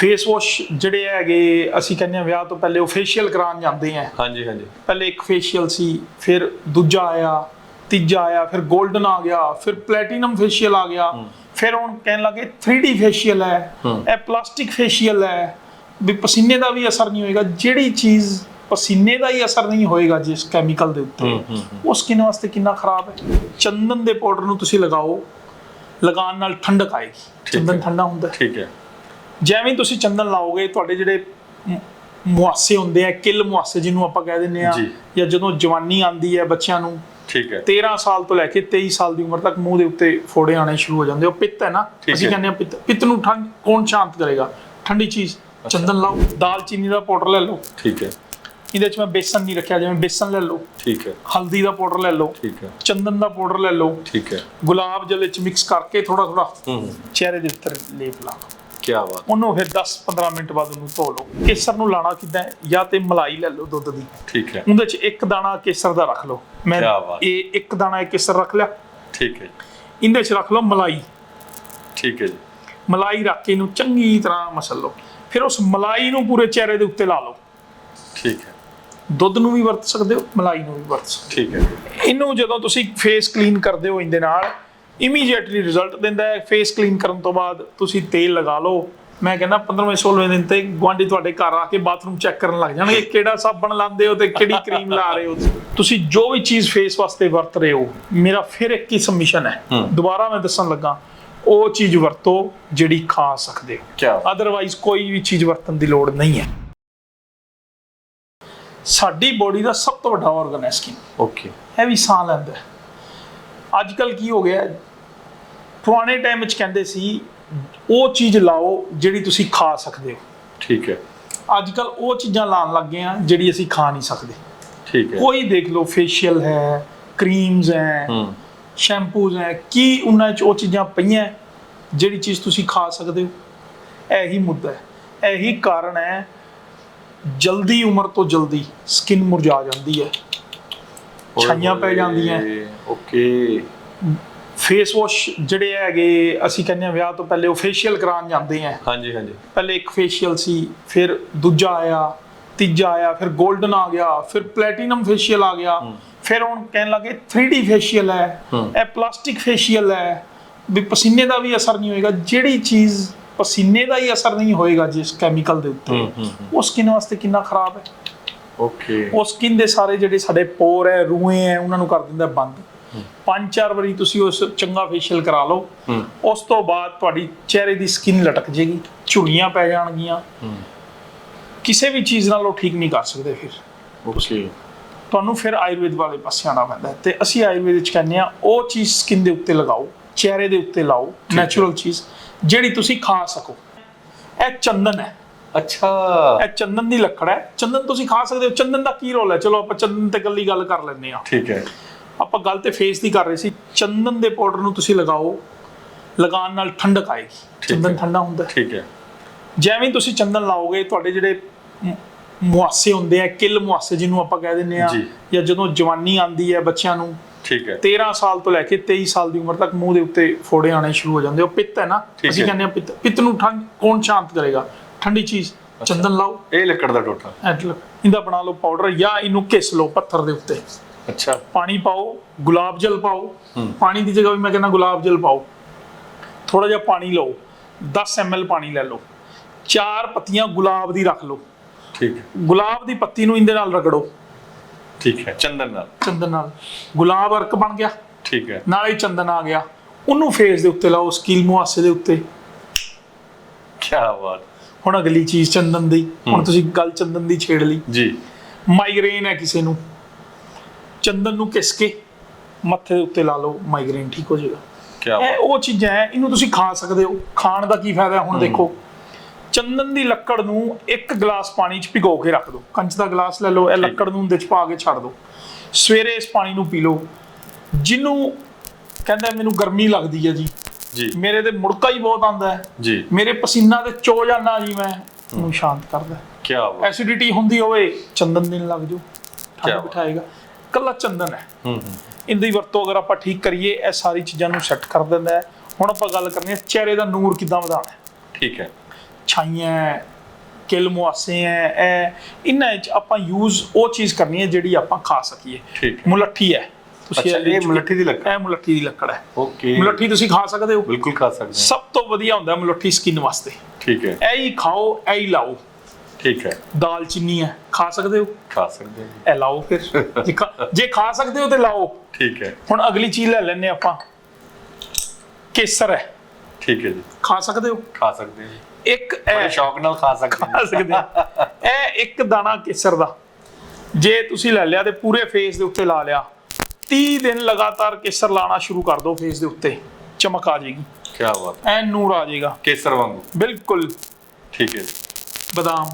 Face wash ਜਿਹੜੇ ਹੈਗੇ ਅਸੀਂ ਕਹਿੰਦੇ ਆ ਵਿਆਹ ਤੋਂ ਪਹਿਲੇ ਉਹ ਫੇਸ਼ੀਅਲ ਕਰਾਉਣ ਜਾਂਦੇ ਆ। ਹਾਂਜੀ ਹਾਂਜੀ। ਪਹਿਲੇ ਇੱਕ ਫੇਸ਼ੀਅਲ ਸੀ ਫਿਰ ਦੂਜਾ ਆਇਆ ਤੀਜਾ ਆਇਆ ਫਿਰ 골ਡਨ ਆ ਗਿਆ ਫਿਰ ਪਲੈਟੀਨਮ ਫੇਸ਼ੀਅਲ ਆ ਗਿਆ। ਫਿਰ ਹੁਣ ਕਹਿਣ ਲੱਗੇ 3D ਫੇਸ਼ੀਅਲ ਹੈ। ਇਹ ਪਲਾਸਟਿਕ ਫੇਸ਼ੀਅਲ ਹੈ। ਵੀ ਪਸੀਨੇ ਦਾ ਵੀ ਅਸਰ ਨਹੀਂ ਹੋਏਗਾ ਜਿਹੜੀ ਚੀਜ਼ ਪਸੀਨੇ ਦਾ ਹੀ ਅਸਰ ਨਹੀਂ ਹੋਏਗਾ ਜਿਸ ਕੈਮੀਕਲ ਦੇ ਉੱਤੇ। ਉਹ ਸਕਿਨ ਵਾਸਤੇ ਕਿੰਨਾ ਖਰਾਬ ਹੈ। ਚੰਦਨ ਦੇ ਪਾਊਡਰ ਨੂੰ ਤੁਸੀਂ ਲਗਾਓ ਲਗਾਉਣ ਨਾਲ ਠੰਡਕ ਆਏਗੀ। ਚੰਦਨ। ਠੰਡਾ ਹੁੰਦਾ ਠੀਕ ਹੈ। ਜਿਵੇਂ ਤੁਸੀਂ ਚੰਦਨ ਲਾਓਗੇ ਤੁਹਾਡੇ ਜਿਹੜੇ ਮ- ਮੁਹਾਸੇ ਹੁੰਦੇ ਆ ਕਿਲ ਮੁਹਾਸੇ ਜਿਹਨੂੰ ਆਪਾਂ ਕਹਿ ਦਿੰਦੇ ਆ ਜੀ। ਜਦੋਂ ਜਵਾਨੀ ਆਂਦੀ ਹੈ ਬੱਚਿਆਂ ਨੂੰ ਠੀਕ ਹੈ। 13 ਸਾਲ ਤੋਂ ਲੈ ਕੇ 23 ਸਾਲ ਦੀ ਉਮਰ ਤੱਕ ਮੂੰਹ ਦੇ ਉੱਤੇ ਫੋੜੇ ਆਣੇ ਸ਼ੁਰੂ ਹੋ ਜਾਂਦੇ ਉਹ ਪਿੱਤ ਹੈ ਨਾ ਅਸੀਂ। ਕਹਿੰਦੇ ਆ ਪਿੱਤ ਪਿੱਤ ਨੂੰ ਠੰਡ ਕੌਣ ਸ਼ਾਂਤ ਕਰੇਗਾ? ਠੰਡੀ ਚੀਜ਼ ਚੰਦਨ ਲਾਓ ਦਾਲਚੀਨੀ ਦਾ ਪਾਊਡਰ ਲੈ ਲਓ। ਠੀਕ ਹੈ। ਇਹਦੇ ਵਿੱਚ ਮੈਂ ਬੇਸਨ ਨਹੀਂ ਰੱਖਿਆ ਜਿਵੇਂ ਬੇਸਨ ਲੈ ਲਓ। ਠੀਕ ਹੈ। ਹਲਦੀ ਦਾ ਪਾਊਡਰ ਲੈ ਲਓ। ਠੀਕ ਹੈ। ਚੰਦਨ ਦਾ ਪਾਊਡਰ ਲੈ ਲਓ। ਠੀਕ ਹੈ। ਗੁਲਾਬ ਜਲ ਵਿੱਚ ਮਿਕਸ ਕਰਕੇ ਥੋੜਾ ਥੋੜਾ ਹੂੰ। ਚਿਹਰੇ ਦੇ ਉੱਤੇ ਲੇਪ ਲਾ ਲਓ। ਕੀ ਬਾਤ। ਉਹਨੂੰ ਫਿਰ 10-15 ਮਿੰਟ ਬਾਅਦ ਉਹਨੂੰ ਧੋ ਲਓ। ਕੇਸਰ ਨੂੰ ਲਾਣਾ ਕਿੱਦਾਂ? ਜਾਂ ਤੇ ਮਲਾਈ ਲੈ ਲਓ ਦੁੱਧ ਦੀ। ਠੀਕ ਹੈ। ਉਹਦੇ ਚ ਇੱਕ ਦਾਣਾ ਕੇਸਰ ਦਾ ਰੱਖ ਲਓ। ਮੈਂ। ਇਹ ਇੱਕ ਦਾਣਾ ਕੇਸਰ ਰੱਖ ਲਿਆ। ਠੀਕ ਹੈ ਇਹਦੇ ਚ ਰੱਖ ਲਓ ਮਲਾਈ। ਠੀਕ ਹੈ ਜੀ। ਮਲਾਈ ਰੱਖ ਕੇ ਇਹਨੂੰ ਚੰਗੀ ਤਰ੍ਹਾਂ ਮਸਲ ਲਓ। ਫਿਰ ਉਸ ਮਲਾਈ ਨੂੰ ਪੂਰੇ ਚਿਹਰੇ ਦੇ ਉੱਤੇ ਲਾ ਲਓ। ਠੀਕ ਹੈ। ਦੁੱਧ ਨੂੰ ਵੀ ਵਰਤ ਸਕਦੇ ਹੋ ਮਲਾਈ ਨੂੰ ਵੀ ਵਰਤ ਸਕਦੇ ਠੀਕ ਹੋ ਇਹਨੂੰ ਜਦੋਂ ਤੁਸੀਂ ਫੇਸ ਕਲੀਨ ਕਰਦੇ ਹੋ ਇਹਦੇ ਨਾਲ ਇਮੀਡੀਏਟਲੀ ਰਿਜ਼ਲਟ ਦਿੰਦਾ ਹੈ ਫੇਸ ਕਲੀਨ ਕਰਨ ਤੋਂ ਬਾਅਦ ਤੁਸੀਂ ਤੇਲ ਲਗਾ ਲਓ। ਮੈਂ ਕਹਿੰਦਾ 15ਵੇਂ 16ਵੇਂ ਦਿਨ ਤੇ ਗੁਆਂਢੀ ਤੁਹਾਡੇ ਘਰ ਆ ਕੇ ਬਾਥਰੂਮ ਚੈੱਕ ਕਰਨ ਲੱਗ ਜਾਣਗੇ ਕਿਹੜਾ ਸਾਬਣ ਲਾਉਂਦੇ ਹੋ ਤੇ ਕਿਹੜੀ ਕਰੀਮ ਲਾ ਰਹੇ ਹੋ। ਤੁਸੀਂ ਜੋ ਵੀ ਚੀਜ਼ ਫੇਸ ਵਾਸਤੇ ਵਰਤ ਰਹੇ ਹੋ ਮੇਰਾ ਫਿਰ ਇੱਕ ਹੀ ਸਬਮਿਸ਼ਨ ਹੈ। ਦੁਬਾਰਾ ਮੈਂ ਦੱਸਣ ਲੱਗਾ ਉਹ ਚੀਜ਼ ਵਰਤੋ ਜਿਹੜੀ ਖਾ ਸਕਦੇ ਹੋ। ਅਦਰਵਾਈਜ਼ ਕੋਈ ਵੀ ਚੀਜ਼ ਵਰਤਣ ਦੀ ਲੋੜ ਨਹੀਂ ਹੈ। ਸਾਡੀ ਬੋਡੀ ਦਾ ਸਭ ਤੋਂ ਵੱਡਾ ਆਰਗਨ ਹੈ ਸਕਿਨ ਓਕੇ ਇਹ ਵੀ ਸਾਹ ਲੈਂਦਾ ਅੱਜ ਕੱਲ ਕੀ ਹੋ ਗਿਆ? ਪੁਰਾਣੇ ਟਾਈਮ ਵਿੱਚ ਕਹਿੰਦੇ ਸੀ ਉਹ ਚੀਜ਼ ਲਾਓ ਜਿਹੜੀ ਤੁਸੀਂ ਖਾ ਸਕਦੇ ਹੋ। ਠੀਕ ਹੈ। ਅੱਜ ਕੱਲ ਉਹ ਚੀਜ਼ਾਂ ਲਾਉਣ ਲੱਗ ਗਏ ਆ ਜਿਹੜੀ ਅਸੀਂ ਖਾ ਨਹੀਂ ਸਕਦੇ। ਠੀਕ ਹੈ। ਕੋਈ ਦੇਖ ਲਓ ਫੇਸ਼ੀਅਲ ਹੈ ਕਰੀਮਸ ਹੈ ਸ਼ੈਂਪੂਜ਼ ਹੈ ਕੀ ਉਹਨਾਂ 'ਚ ਉਹ ਚੀਜ਼ਾਂ ਪਈਆਂ ਜਿਹੜੀ ਚੀਜ਼ ਤੁਸੀਂ ਖਾ ਸਕਦੇ ਹੋ? ਇਹੀ ਮੁੱਦਾ ਹੈ। ਇਹੀ ਕਾਰਨ ਹੈ ਜਲਦੀ ਉਮਰ ਤੋਂ ਜਲਦੀ ਸਕਿਨ ਮੁਰਝਾ ਜਾਂਦੀ ਹੈ। ਛਾਈਆਂ ਪੈ ਜਾਂਦੀਆਂ। ਓਕੇ ਫੇਸ ਵਾਸ਼ ਜਿਹੜੇ ਹੈਗੇ ਅਸੀਂ ਕਹਿੰਦੇ ਆ ਵਿਆਹ ਤੋਂ ਪਹਿਲੇ ਉਹ ਫੇਸ਼ੀਅਲ ਕਰਾਉਣ ਜਾਂਦੇ ਆ। ਹਾਂਜੀ ਹਾਂਜੀ। ਪਹਿਲੇ ਇੱਕ ਫੇਸ਼ੀਅਲ ਸੀ ਫਿਰ ਦੂਜਾ ਆਇਆ ਤੀਜਾ ਆਇਆ ਫਿਰ 골ਡਨ ਆ ਗਿਆ ਫਿਰ ਪਲੈਟੀਨਮ ਫੇਸ਼ੀਅਲ ਆ ਗਿਆ। ਫਿਰ ਹੁਣ ਕਹਿਣ ਲੱਗੇ 3D ਫੇਸ਼ੀਅਲ ਹੈ। ਇਹ ਪਲਾਸਟਿਕ ਫੇਸ਼ੀਅਲ ਹੈ ਵੀ ਪਸੀਨੇ ਦਾ ਵੀ ਅਸਰ ਨਹੀਂ ਹੋਏਗਾ। ਜਿਹੜੀ ਚੀਜ਼ ਪਸੀਨੇ ਦਾ ਹੀ ਅਸਰ ਨਹੀਂ ਹੋਏਗਾ ਜਿਸ ਕੈਮੀਕਲ ਦੇ ਉੱਤੇ। ਉਹ ਸਕਿਨ ਵਾਸਤੇ ਕਿੰਨਾ ਖਰਾਬ ਹੈ। ਓਕੇ ਉਹ ਸਕਿਨ ਦੇ ਸਾਰੇ ਜਿਹੜੇ ਸਾਡੇ ਪੋਰ ਹੈ ਰੂਹੇ ਹੈ ਉਹਨਾਂ ਨੂੰ ਕਰ ਦਿੰਦਾ ਬੰਦ। ਪੰਜ ਚਾਰ ਵਾਰੀ ਤੁਸੀਂ ਉਸ ਚੰਗਾ ਫੇਸ਼ੀਅਲ ਕਰਾ ਲਓ। ਉਸ ਤੋਂ ਬਾਅਦ ਤੁਹਾਡੀ ਚਿਹਰੇ ਦੀ ਸਕਿਨ ਲਟਕ ਜੇਗੀ ਝੁਰੀਆਂ ਪੈ ਜਾਣਗੀਆਂ। ਕਿਸੇ ਵੀ ਚੀਜ਼ ਨਾਲ ਉਹ ਠੀਕ ਨਹੀਂ ਕਰ ਸਕਦੇ ਫਿਰ। ਓਕੇ ਤੁਹਾਨੂੰ ਫਿਰ ਆਯੁਰਵੇਦ ਵਾਲੇ ਪਾਸੇ ਆਉਣਾ ਪੈਂਦਾ ਤੇ ਅਸੀਂ ਆਯੁਰਵੇਦ ਵਿੱਚ ਕਹਿੰਦੇ ਆ ਉਹ ਚੀਜ਼ ਸਕਿਨ ਦੇ ਉੱਤੇ ਲਗਾਓ ਚਿਹਰੇ ਦੇ ਉੱਤੇ ਲਾਓ। ਨੈਚੁਰਲ ਚੀਜ਼ ਜਿਹੜੀ ਤੁਸੀਂ ਖਾ ਸਕੋ। ਇਹ ਚੰਦਨ ਹੈ। ਅੱਛਾ। ਇਹ ਚੰਦਨ ਦੀ ਲੱਕੜ ਹੈ। ਚੰਦਨ ਤੁਸੀਂ ਖਾ ਸਕਦੇ ਹੋ। ਚੰਦਨ ਦਾ ਕੀ ਰੋਲ ਹੈ? ਚਲੋ ਆਪਾਂ ਚੰਦਨ ਤੇ ਗੱਲੀ ਗੱਲ ਕਰ ਲੈਂਦੇ ਆ ਠੀਕ ਹੈ। ਆਪਾਂ ਗੱਲ ਤੇ ਫੇਸ ਦੀ ਕਰ ਰਹੇ ਸੀ ਚੰਦਨ ਦੇ ਪਾਊਡਰ ਨੂੰ ਤੁਸੀਂ ਲਗਾਓ ਲਗਾਉਣ ਨਾਲ ਠੰਡਕ ਆਏਗੀ। ਚੰਦਨ। ਠੰਡਾ ਹੁੰਦਾ ਠੀਕ ਹੈ। ਜਿਵੇਂ ਤੁਸੀਂ ਚੰਦਨ ਲਾਓਗੇ ਤੁਹਾਡੇ ਜਿਹੜੇ ਮ- ਮੁਹਾਸੇ ਹੁੰਦੇ ਆ ਕਿਲ ਮੁਹਾਸੇ ਜਿਹਨੂੰ ਆਪਾਂ ਕਹਿ ਦਿੰਦੇ ਆ ਜੀ। ਜਦੋਂ ਜਵਾਨੀ ਆਂਦੀ ਹੈ ਬੱਚਿਆਂ ਨੂੰ ਠੀਕ ਹੈ। 13 ਸਾਲ ਤੋਂ ਲੈ ਕੇ 23 ਸਾਲ ਦੀ ਉਮਰ ਤੱਕ ਮੂੰਹ ਦੇ ਉੱਤੇ ਫੋੜੇ ਆਣੇ ਸ਼ੁਰੂ ਹੋ ਜਾਂਦੇ ਉਹ ਪਿੱਤ ਹੈ ਨਾ ਅਸੀਂ। ਕਹਿੰਦੇ ਆ ਪਿੱਤ ਪਿੱਤ ਨੂੰ ਠੰਡ ਕੌਣ ਸ਼ਾਂਤ ਕਰੇਗਾ? ਠੰਡੀ ਚੀਜ਼ ਚੰਦਨ ਲਾਓ। ਇਹ ਲੱਕੜ ਦਾ ਟੋਟਾ। ਇਹਦਾ ਬਣਾ ਲਓ ਪਾਊਡਰ ਜਾਂ ਇਹਨੂੰ ਘਿਸ ਲਓ ਪੱਥਰ ਦੇ ਉੱਤੇ। ਅੱਛਾ। ਪਾਣੀ ਪਾਓ ਗੁਲਾਬ ਜਲ ਪਾਓ। ਪਾਣੀ ਦੀ ਜਗ੍ਹਾ ਵੀ ਮੈਂ ਕਹਿੰਦਾ ਗੁਲਾਬ ਜਲ ਪਾਓ। ਥੋੜਾ ਜਿਹਾ ਪਾਣੀ ਲਓ 10 ml ਪਾਣੀ ਲੈ ਲਓ। ਚਾਰ ਪੱਤੀਆਂ ਗੁਲਾਬ ਦੀ ਰੱਖ ਲਓ। ਠੀਕ ਹੈ। ਗੁਲਾਬ ਦੀ ਪੱਤੀ ਨੂੰ ਇਹਦੇ ਨਾਲ ਰਗੜੋ। ਠੀਕ ਹੈ ਚੰਦਨ ਨਾਲ। ਚੰਦਨ ਨਾਲ। ਗੁਲਾਬ ਅਰਕ ਬਣ ਗਿਆ। ਠੀਕ ਹੈ। ਨਾਲੇ ਚੰਦਨ ਆ ਗਿਆ। ਉਹਨੂੰ ਫੇਸ ਦੇ ਉੱਤੇ ਲਾਓ ਸਕਿਲ ਮੁਹਾਸੇ ਦੇ ਉੱਤੇ। ਕੀ ਬਾਤ। ਹੁਣ ਅਗਲੀ ਚੀਜ਼ ਚੰਦਨ ਦੀ। ਹੁਣ ਤੁਸੀਂ ਗੱਲ ਚੰਦਨ ਦੀ ਛੇੜ ਲਈ। ਜੀ। ਮਾਈਗ੍ਰੇਨ ਹੈ ਕਿਸੇ ਨੂੰ। ਚੰਦਨ ਨੂੰ ਘਿਸ ਕੇ ਮੱਥੇ ਦੇ ਉੱਤੇ ਲਾ ਲਓ ਮਾਈਗ੍ਰੇਨ ਠੀਕ ਹੋ ਜਾਏਗਾ। ਕੀ ਇਹ ਉਹ ਚੀਜ਼ਾਂ ਹੈ ਇਹਨੂੰ ਤੁਸੀਂ ਖਾ ਸਕਦੇ ਹੋ। ਖਾਣ ਦਾ ਕੀ ਫਾਇਦਾ? ਹੁਣ ਦੇਖੋ। ਚੰਦਨ ਦੀ ਲੱਕੜ ਨੂੰ ਇੱਕ ਗਲਾਸ ਪਾਣੀ 'ਚ ਭਿਗੋ ਕੇ ਰੱਖ ਦਿਓ ਕੰਚ ਦਾ ਗਲਾਸ ਲੈ ਲਓ ਇਹ ਲੱਕੜ ਨੂੰ ਉਹਦੇ 'ਚ ਪਾ ਕੇ ਛੱਡ ਦਿਓ ਸਵੇਰੇ ਇਸ ਪਾਣੀ ਨੂੰ ਪੀ ਲਓ। ਜਿਹਨੂੰ ਕਹਿੰਦਾ ਮੈਨੂੰ ਗਰਮੀ ਲੱਗਦੀ ਹੈ ਜੀ। ਜੀ। ਮੇਰੇ ਤੇ ਮੁੜਕਾ ਹੀ ਬਹੁਤ ਆਉਂਦਾ ਹੈ। ਜੀ। ਮੇਰੇ ਪਸੀਨਾ ਤੇ ਚੋ ਜਾਣਾ ਜੀ ਮੈਂ ਉਹਨੂੰ ਸ਼ਾਂਤ ਕਰਦਾ ਕੀ ਐਸਿਡਿਟੀ ਹੁੰਦੀ ਹੋਵੇ ਚੰਦਨ ਦੇਣ ਲੱਗ ਜਾਓ। ਠੰਡ। ਬਿਠਾਏਗਾ। ਕੱਲਾ ਚੰਦਨ ਹੈ। ਹੂੰ ਹੂੰ ਇਹਦੀ ਵਰਤੋਂ ਅਗਰ ਆਪਾਂ ਠੀਕ ਕਰੀਏ ਇਹ ਸਾਰੀ ਚੀਜ਼ਾਂ ਨੂੰ ਸੈੱਟ ਕਰ ਦਿੰਦਾ ਹੈ। ਹੁਣ ਆਪਾਂ ਗੱਲ ਕਰਨੀ ਹੈ ਚਿਹਰੇ ਦਾ ਨੂਰ ਕਿੱਦਾਂ ਵਧਾਉਣਾ ਹੈ। ਠੀਕ ਹੈ। ਛਾਈਆਂ ਹੈ, ਕਿਲ ਮੁਆਸੇ ਹੈ ਇਹ ਇਹਨਾਂ ਵਿੱਚ ਆਪਾਂ ਯੂਜ਼ ਉਹ ਚੀਜ਼ ਕਰਨੀ ਹੈ ਜਿਹੜੀ ਆਪਾਂ ਖਾ ਸਕੀਏ। ਠੀਕ ਮੁਲੱਠੀ ਹੈ। ਤੁਸੀਂ ਅੱਛਾ, ਇਹ ਮੁਲੱਠੀ ਦੀ ਲੱਕੜ? ਇਹ ਮੁਲੱਠੀ ਦੀ ਲੱਕੜ ਹੈ। ਓਕੇ। ਮੁਲੱਠੀ ਤੁਸੀਂ ਖਾ ਸਕਦੇ ਹੋ। ਬਿਲਕੁਲ ਖਾ ਸਕਦੇ ਹਾਂ। ਸਭ ਤੋਂ ਵਧੀਆ ਹੁੰਦਾ ਮੁਲੱਠੀ ਸਕਿਨ ਵਾਸਤੇ। ਠੀਕ ਹੈ। ਇਹ ਹੀ ਖਾਓ ਇਹ ਹੀ ਲਾਓ। ਠੀਕ ਹੈ। ਦਾਲ ਚੀਨੀ ਹੈ ਖਾ ਸਕਦੇ ਹੋ? ਖਾ ਸਕਦੇ ਹਾਂ। ਇਹ ਲਾਓ ਫਿਰ। ਜੇ ਖਾ- ਜੇ ਖਾ ਸਕਦੇ ਹੋ ਤੇ ਲਾਓ। ਠੀਕ ਹੈ। ਹੁਣ ਅਗਲੀ ਚੀਜ਼ ਲੈ ਲੈਨੇ ਆਪਾਂ। ਕੇਸਰ ਹੈ। ਠੀਕ ਹੈ ਜੀ। ਖਾ ਸਕਦੇ ਹੋ? ਖਾ ਸਕਦੇ ਹਾਂ ਇੱਕ ਬੜੇ ਇਹ ਸ਼ੌਕ ਨਾਲ ਖਾ ਸਕਦੇ ਖਾ ਹਾਂ ਸਕਦੇ ਹੋ। ਇਹ ਇੱਕ ਦਾਣਾ ਕੇਸਰ ਦਾ। ਜੇ ਤੁਸੀਂ ਲੈ ਲਿਆ ਤੇ ਪੂਰੇ ਫੇਸ ਦੇ ਉੱਤੇ ਲਾ ਲਿਆ। 30 ਦਿਨ ਲਗਾਤਾਰ ਕੇਸਰ ਲਾਣਾ ਸ਼ੁਰੂ ਕਰ ਦਿਓ ਫੇਸ ਦੇ ਉੱਤੇ। ਚਮਕ ਆ ਜਾਏਗੀ। ਕੀ ਬਾਤ ਹੈ। ਐ ਨੂਰ ਆ ਜਾਏਗਾ। ਕੇਸਰ ਵਾਂਗੂ। ਬਿਲਕੁਲ। ਠੀਕ ਹੈ ਜੀ। ਬਦਾਮ।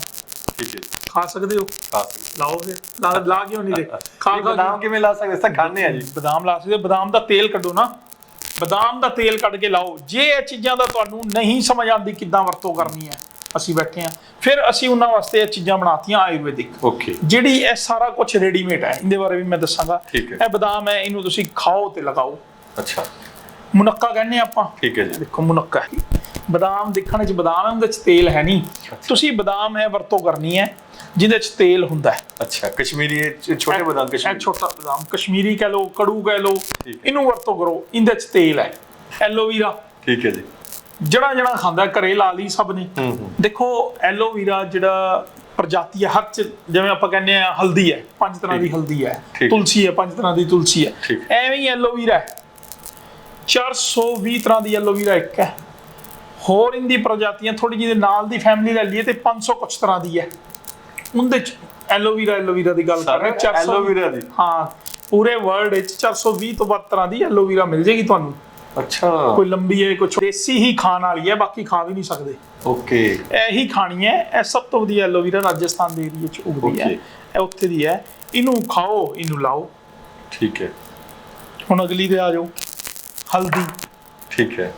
ਠੀਕ ਹੈ ਜੀ। ਖਾ ਸਕਦੇ ਹੋ? ਖਾ ਸਕਦੇ ਲਾਓ ਫਿਰ। ਲਾ ਲਾ ਕਿਉਂ ਨਹੀਂ ਦੇ ਹਾਂ। ਖਾ ਇਹ ਖਾ ਬਦਾਮ ਕਿਵੇਂ ਲਾ ਸਕਦੇ? ਸਾ ਖਾਣੇ ਆ ਜੀ। ਬਦਾਮ ਲਾ ਸਕਦੇ ਹੋ, ਬਦਾਮ ਦਾ ਤੇਲ ਕੱਢੋ ਨਾ। ਬਦਾਮ ਦਾ ਤੇਲ ਕੱਢ ਕੇ ਲਾਓ। ਜੇ ਇਹ ਚੀਜ਼ਾਂ ਦਾ ਤੁਹਾਨੂੰ ਨਹੀਂ ਸਮਝ ਆਉਂਦੀ ਕਿੱਦਾਂ ਵਰਤੋਂ ਕਰਨੀ ਹੈ ਅਸੀਂ ਬੈਠੇ ਆ ਫਿਰ ਅਸੀਂ ਉਹਨਾਂ ਵਾਸਤੇ ਇਹ ਚੀਜ਼ਾਂ ਬਣਾਤੀਆਂ ਆਯੁਰਵੈਦਿਕ। ਓਕੇ। ਜਿਹੜੀ ਇਹ ਸਾਰਾ ਕੁਝ ਰੈਡੀਮੇਡ ਹੈ। ਇਹਦੇ ਬਾਰੇ ਵੀ ਮੈਂ ਦੱਸਾਂਗਾ। ਠੀਕ ਹੈ। ਇਹ ਬਦਾਮ ਹੈ ਇਹਨੂੰ ਤੁਸੀਂ ਖਾਓ ਤੇ ਲਗਾਓ। ਅੱਛਾ। ਮੁਨੱਕਾ ਕਹਿੰਦੇ ਆਪਾਂ। ਠੀਕ ਹੈ ਜੀ। ਦੇਖੋ ਮੁਨੱਕਾ ਹੈ। ਬਦਾਮ ਦੇਖਣ ਚ ਬਦਾਮ ਹੈ ਉਹਦੇ ਚ ਤੇਲ ਹੈ ਨਹੀਂ। ਤੁਸੀਂ ਬਦਾਮ ਹੈ ਵਰਤੋਂ ਕਰਨੀ ਹੈ ਜਿਹਦੇ ਚ ਤੇਲ ਹੁੰਦਾ ਹੈ। ਅੱਛਾ ਕਸ਼ਮੀਰੀ ਛੋਟੇ ਬਦਾਮ ਕਸ਼ਮੀਰੀ। ਛੋਟਾ ਬਦਾਮ ਕਸ਼ਮੀਰੀ ਕਹਿ ਲਓ ਕੜੂ ਕਹਿ ਹੈ। ਇਹਨੂੰ ਵਰਤੋਂ ਕਰੋ ਇਹਦੇ ਚ ਤੇਲ ਹੈ। ਐਲੋਵੀਰਾ। ਠੀਕ ਹੈ ਜੀ। ਜਣਾ ਜਣਾ ਖਾਂਦਾ ਘਰੇ ਲਾ ਲਈ ਸਭ ਨੇ। ਦੇਖੋ ਐਲੋਵੀਰਾ ਜਿਹੜਾ ਪ੍ਰਜਾਤੀ ਹੈ ਹਰ ਚ ਜਿਵੇਂ ਆਪਾਂ ਕਹਿੰਦੇ ਆ ਹਲਦੀ ਹੈ ਪੰਜ ਤਰ੍ਹਾਂ ਦੀ। ਹਲਦੀ ਹੈ। ਤੁਲਸੀ ਹੈ ਪੰਜ ਤਰ੍ਹਾਂ ਦੀ ਤੁਲਸੀ ਹੈ। ਐਵੇਂ ਹੀ ਐਲੋਵੀਰਾ ਹੈ। 420 ਤਰ੍ਹਾਂ ਦੀ ਐਲੋਵੀਰਾ ਇੱਕ ਹੈ। ਹੋਰ ਇੰਦੀ ਪ੍ਰਜਾਤੀਆਂ ਥੋੜੀ ਜਿਹੀ ਦੇ ਨਾਲ ਦੀ ਫੈਮਿਲੀ ਲੈ ਲਈਏ ਤੇ 500 ਕੁਛ ਤਰ੍ਹਾਂ ਦੀ ਹੈ। ਉਹਦੇ ਚ ਐਲੋਵੀਰਾ ਐਲੋਵੀਰਾ ਦੀ ਗੱਲ ਕਰ ਰਹੇ ਹਾਂ, 400 ਐਲੋਵੀਰਾ ਦੀ? ਹਾਂ ਪੂਰੇ ਵਰਲਡ ਵਿੱਚ 420 ਤੋਂ ਵੱਧ ਤਰ੍ਹਾਂ ਦੀ ਐਲੋਵੀਰਾ ਮਿਲ ਜੇਗੀ ਤੁਹਾਨੂੰ। ਅੱਛਾ। ਕੋਈ ਲੰਬੀ ਹੈ ਕੋਈ ਦੇਸੀ ਹੀ ਖਾਣ ਵਾਲੀ ਹੈ ਬਾਕੀ ਖਾ ਵੀ ਨਹੀਂ ਸਕਦੇ। ਓਕੇ। ਇਹੀ ਖਾਣੀ ਹੈ ਇਹ ਸਭ ਤੋਂ ਵਧੀਆ ਐਲੋਵੀਰਾ ਰਾਜਸਥਾਨ ਦੇ ਏਰੀਆ ਚ ਉਗਦੀ ਹੈ. ਇਹ ਉੱਥੇ ਦੀ ਹੈ। ਇਹਨੂੰ ਖਾਓ ਇਹਨੂੰ ਲਾਓ। ਠੀਕ ਹੈ। ਹੁਣ ਅਗਲੀ ਤੇ ਆ ਜਾਓ। ਹਲਦੀ। ਠੀਕ ਹੈ।